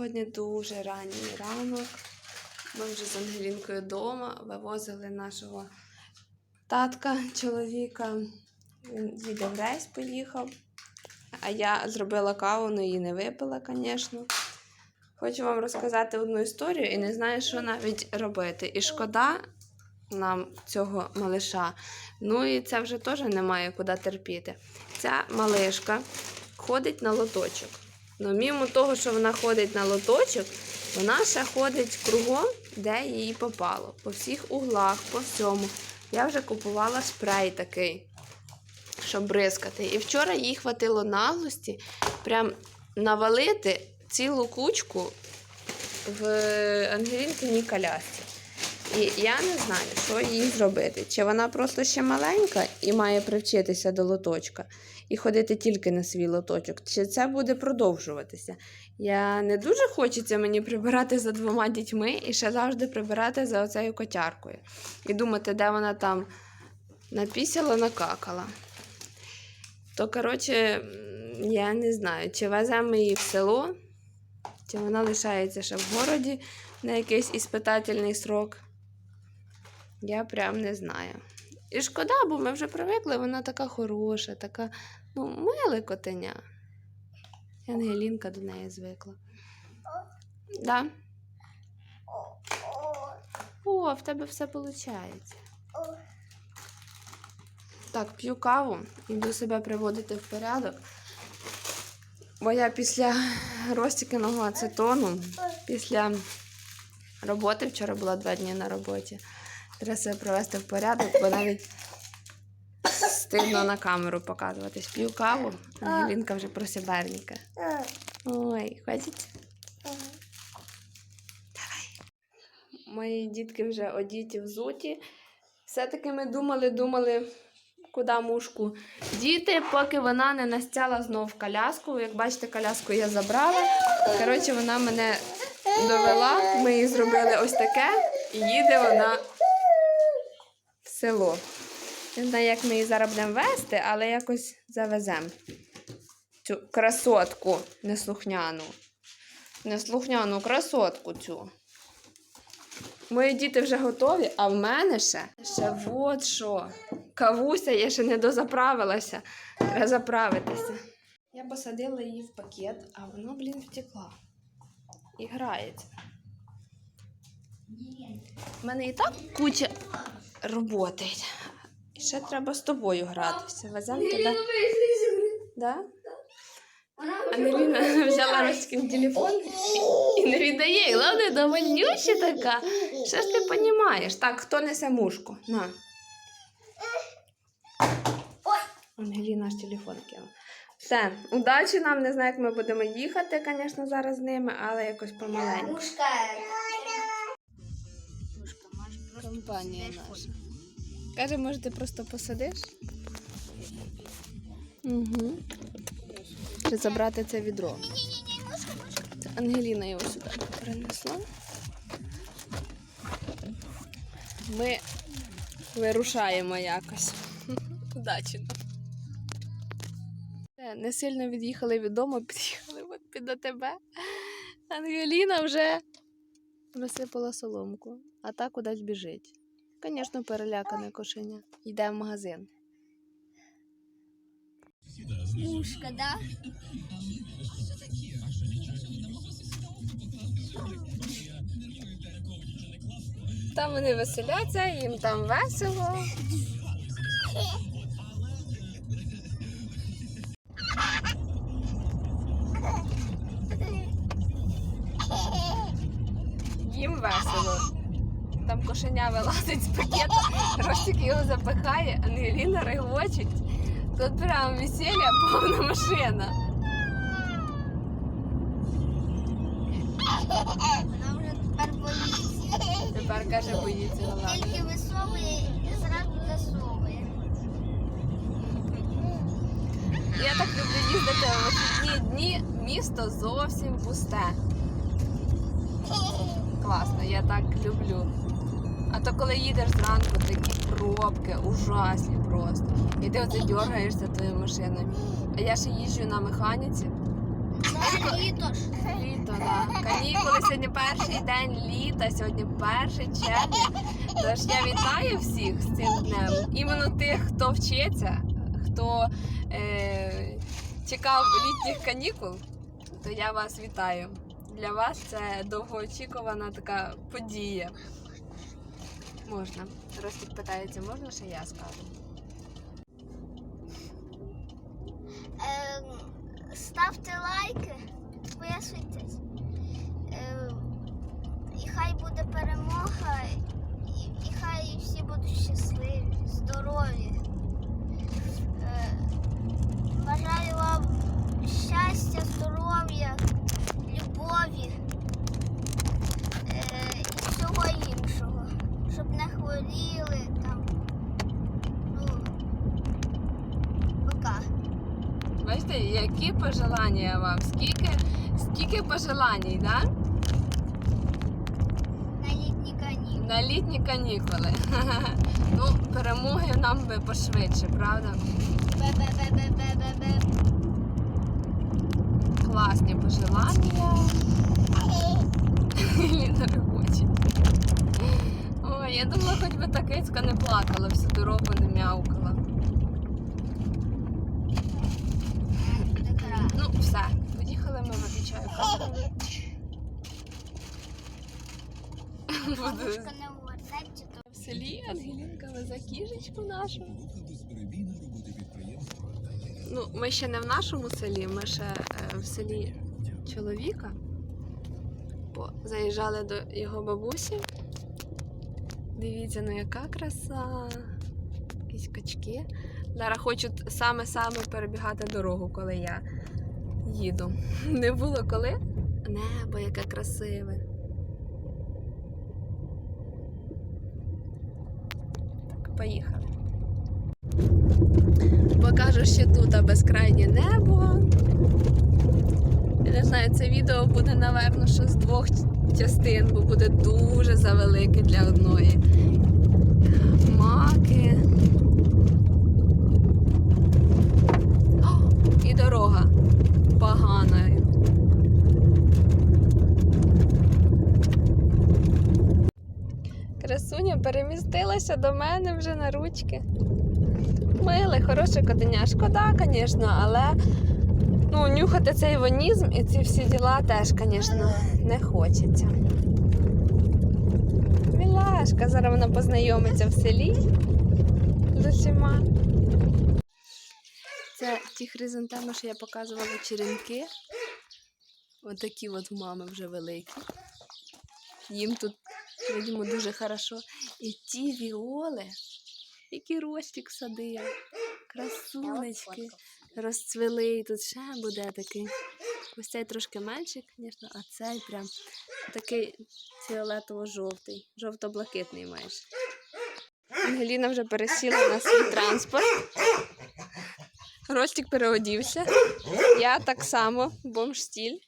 Сьогодні дуже ранній ранок. Ми вже з Ангелінкою вдома вивозили нашого татка, чоловіка. Він їде в рейс, поїхав. А я зробила каву, але її не випила, звісно. Хочу вам розказати одну історію і не знаю, що навіть робити. І шкода нам цього малиша. Ну і це вже теж немає куди терпіти. Ця малишка ходить на лоточок. Ну, мімо того, що вона ходить на лоточок, вона ще ходить кругом, де їй попало. По всіх углах, по всьому. Я вже купувала спрей такий, щоб бризкати. І вчора їй хватило наглості прям навалити цілу кучку в Ангелінкиній колясці. І я не знаю, що їй зробити. Чи вона просто ще маленька і має привчитися до лоточка і ходити тільки на свій лоточок, чи це буде продовжуватися? Я не дуже хочеться мені прибирати за двома дітьми і ще завжди прибирати за оцею котяркою. І думати, де вона там напісяла, накакала. То, коротше, я не знаю, чи веземо її в село, чи вона лишається ще в городі на якийсь іспитательний срок. Я прям не знаю. І шкода, бо ми вже привикли, вона така хороша, така, ну, миле котеня. Ангелінка до неї звикла. Да? О, в тебе все виходить. Так, п'ю каву, іду себе приводити в порядок. Бо я після розтіканого ацетону, після роботи, вчора була два дні на роботі, треба себе привести в порядок, бо навіть стидно на камеру показуватись. П'ю каву, Ангелінка вже просиберніка. Ой, хочеться? Давай. Мої дітки вже одіті взуті. Все-таки ми думали, думали, куди мушку діти, поки вона не настяла знов коляску. Як бачите, коляску я забрала. Коротше, вона мене довела. Ми їй зробили ось таке, і їде вона село. Не знаю, як ми її зараз будемо вести, але якось завеземо. Цю красотку неслухняну. Неслухняну красотку цю. Мої діти вже готові, а в мене ще ще от що. Кавуся, я ще не дозаправилася. Треба заправитися. Я посадила її в пакет, а вона, блін, втекла. І грається. У мене і так куча роботи. І ще треба з тобою гратися. Веземо тебе. Да? Ангеліна взяла Роськин телефон і не віддає. І головне, довольнюща така. Що ж ти розумієш? Так, хто несе мушку? На. Ангеліна аж телефон кинула. Все, удачі нам, не знаю, як ми будемо їхати, звісно, зараз з ними, але якось помаленьку. Мушка. Компанія наша. Каже, може, ти просто посадиш? Угу. Чи забрати це відро? Це Ангеліна його сюди принесла. Ми вирушаємо якось. Удачі нам. Не сильно від'їхали від дому, під'їхали під АТБ. Ангеліна вже висипала соломку, а та кудись біжить. Звісно, перелякане кошеня. Йде в магазин. Мушка, да? Там вони веселяться, їм там весело. Вилазить з пакета, Ростик його запихає, Ангеліна регочить. Тут прямо весілля, повна машина. Вона вже тепер боїться. Тепер каже, боїться вилазити. Тільки висовує і зразу засовує. Я так люблю їздити в вихідні дні. Місто зовсім пусте. Класно, я так люблю. А то коли їдеш зранку, такі пробки, ужасні просто. І ти оце дергаєшся тою машиною. А я ще їжджу на механіці. Це літо ж. Літо, так. канікули. Сьогодні перший день літа, сьогодні 1 червня. Тож я вітаю всіх з цим днем. Іменно тих, хто вчиться, хто е, чекав літніх канікул, то я вас вітаю. Для вас це довгоочікувана така подія. Можна. Ростик питається, можна ще я скажу? Ем, ставте лайки, підписуйтесь. Ем, і хай буде перемога, і хай всі будуть щасливі, здорові. Е, бажаю вам щастя, здоров'я, любові е, і всього іншого. Щоб не хворіли там. Ну, пока. Бачите, які пожелання вам? Скільки, скільки пожелань, да? На літні канікули. На літні канікули. Ну, перемоги нам би пошвидше, правда? Бе-бе-бе-бе-бе-бе-бе. Класні пожелання. Ліна регоче. Ой, я думала, хоч би та кицька не плакала, всю дорогу не м'явкала. Буде гра. Ну, все, поїхали ми виключаю камеру. Буду Бабушка не увернеться, то в селі Ангелінка везе кішечку нашу. Ну, ми ще не в нашому селі, ми ще е, в селі чоловіка. Бо заїжджали до його бабусі. Дивіться, ну яка краса. Якісь качки. Зараз хочуть саме-саме перебігати дорогу, коли я їду. Не було коли? Небо, яке красиве. Поїхали. Покажу ще тут безкрайнє небо. Я не знаю, це відео буде, напевно, що з двох частин, бо буде дуже завелике для одної. Маки. О, і дорога погана. Красуня перемістилася до мене вже на ручки. Миле, хороше котеня. Шкода, звісно, але ну, нюхати цей вонізм і ці всі діла теж, звісно, не хочеться. Мілашка, зараз вона познайомиться в селі з усіма. Це ті хризантеми, що я показувала черенки. Отакі от в мами вже великі. Їм тут, видимо, дуже хорошо. І ті віоли, які Ростик садив. Красунечки розцвіли, і тут ще буде такий. Ось цей трошки менший, звісно, а цей прям такий фіолетово-жовтий, жовто-блакитний майже. Ангеліна вже пересіла на свій транспорт. Ростик переодівся. Я так само, бомж-стіль.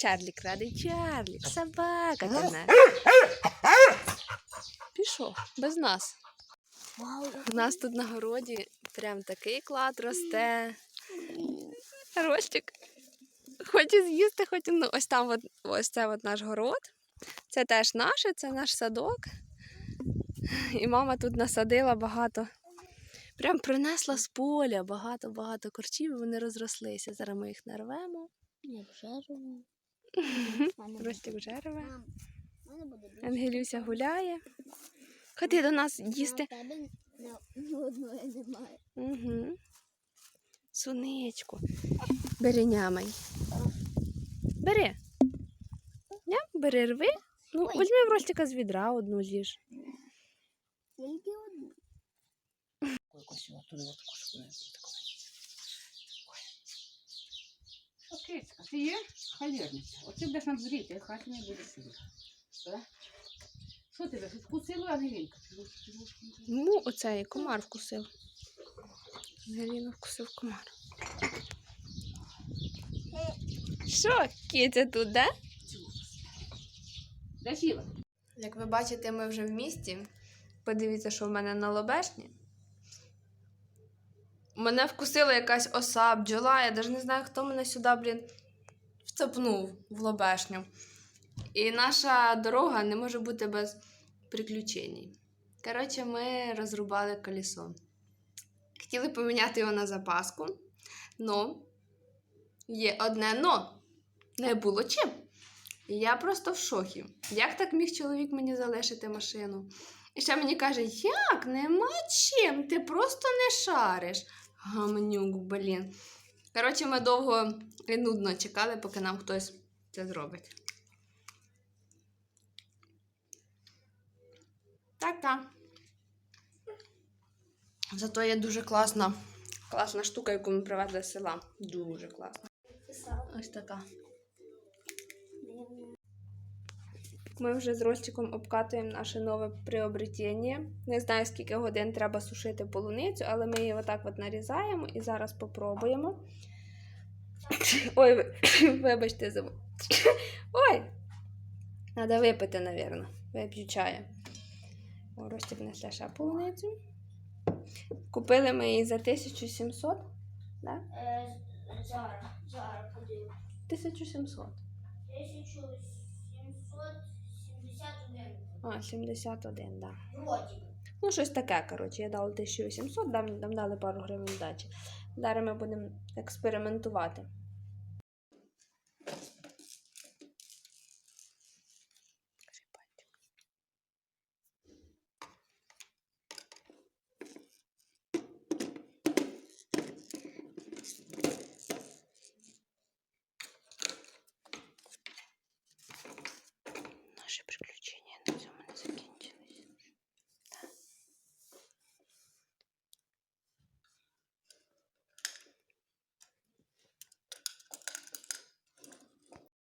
Чарлік радий Чарлік, собака ти наша. Пішов, без нас. У нас тут на городі прям такий клад росте. Ростик. Хоче з'їсти, хоч ну, ось там от, ось це от наш город. Це теж наше, це наш садок. І мама тут насадила багато. Прям принесла з поля багато-багато корчів, і вони розрослися. Зараз ми їх нарвемо. Вжеремо. Ростик вже рве. Ангелюся гуляє. Ходи до нас їсти. Угу. Сонечко. Бери нямай. Бери. Ням, бери рви. Ну, візьми в Ростика з відра одну з'їж. Тільки одну. Що, кицька, ти є? Халерниця. Оце будеш нам зріти, а хаті не буде сидіти. Що тебе, щось вкусило, Ангелінка? Ну, оцей комар вкусив. Ангеліна вкусив комар. Що, киця тут, да? Де? Як ви бачите, ми вже в місті. Подивіться, що в мене на лобешні. Мене вкусила якась оса, бджола. Я навіть не знаю, хто мене сюди, блін, в стопнув в лобешню. І наша дорога не може бути без приключень. Коротше, ми розрубали колесо. Хотіли поміняти його на запаску, но є одне но. Не було чим. Я просто в шокі. Як так міг чоловік мені залишити машину? І ще мені каже, як нема чим, ти просто не шариш. Гамнюк, блін. Коротше, ми довго і нудно чекали, поки нам хтось це зробить. Так, так. Зато є дуже класна, класна штука, яку ми привезли з села. Дуже класна. Ось така. Ми вже з Ростиком обкатуємо наше нове приобретення. Не знаю, скільки годин треба сушити полуницю, але ми її отак от нарізаємо і зараз попробуємо. Ой, вибачте, за... Ой! Треба випити, напевно. Вип'ю чаю. О, Ростик несе ще полуницю. Купили ми її за 1700. Да? Е, зараз, зараз подивимось. 1700. 1771. А, 71, так. Да. Ну, щось таке, коротше, я дала 1800, нам, нам дали пару гривень здачі. Далі ми будемо експериментувати.